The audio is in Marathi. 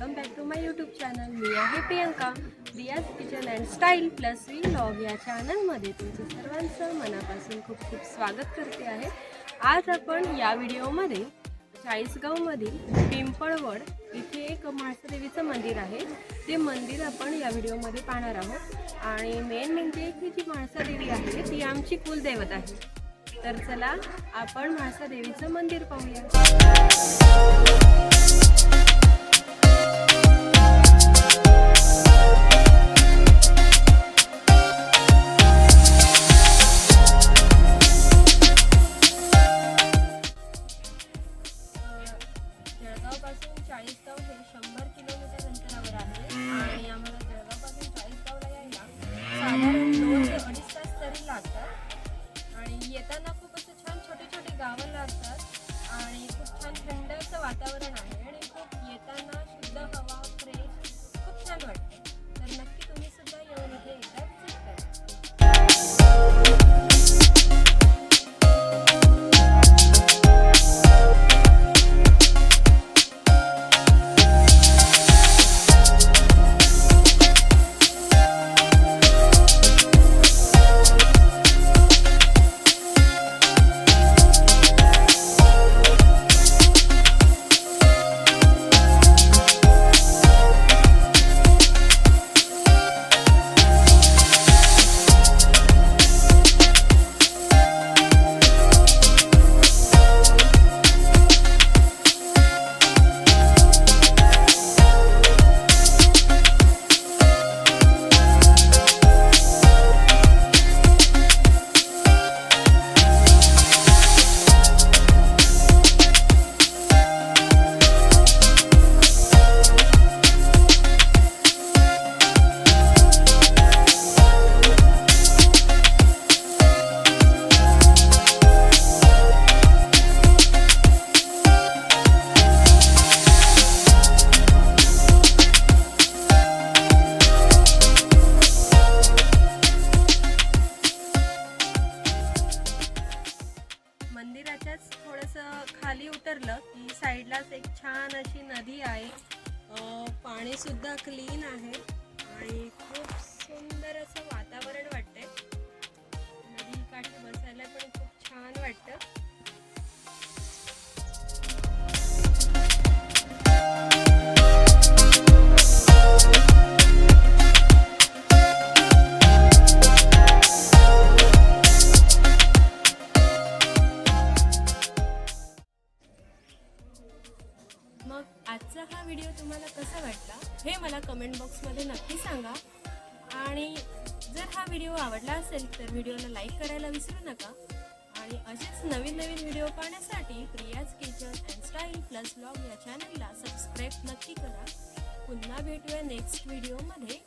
Welcome back to my YouTube channel मी आहे Priyanka. Riyaz kitchen and style plus vlog या चॅनलमध्ये तुमचं सर्वांचं मनापासून खूप खूप स्वागत करते आहे. आज आपण या व्हिडिओमध्ये चाळीसगावमधील पिंपळवड इथे एक म्हाळसादेवीचं मंदिर आहे. ते मंदिर आपण या व्हिडिओमध्ये पाहणार आहोत. आणि मेन म्हणजे ही जी म्हाळसादेवी आहे ती आमची कुलदैवत आहे. तर चला आपण म्हाळसादेवीचं मंदिर पाहूया. जळगावपासून चाळीसगाव हे शंभर किलोमीटर अंतरावर आहे. आणि आम्हाला जळगावपासून चाळीसगावला यायला साधारण दोन ते अडीच तास तरी लागतात. आणि येताना खूप असं छान छोटे छोटे गावं लागतात. आणि खूप छान थंड वातावरण आहे. आणि खूप येताना शुद्ध हवा मंदिराच्याच थोडंसं खाली उतरलं की साईडलाच एक छान अशी नदी आहे. पाणी सुद्धा क्लीन आहे आणि खूप सुंदर असं वातावरण वाटतंय. नदी काठी बसायला पण खूप छान वाटतं. आजचा हा व्हिडिओ तुम्हाला कसा वाटला हे मला कमेंट बॉक्समध्ये नक्की सांगा. आणि जर हा व्हिडिओ आवडला असेल तर व्हिडिओला लाईक करायला विसरू नका. आणि असेच नवीन नवीन व्हिडिओ पाहण्यासाठी Priyaz kitchen and style plus blog या चॅनलला सबस्क्राईब नक्की करा. पुन्हा भेटूया नेक्स्ट व्हिडिओमध्ये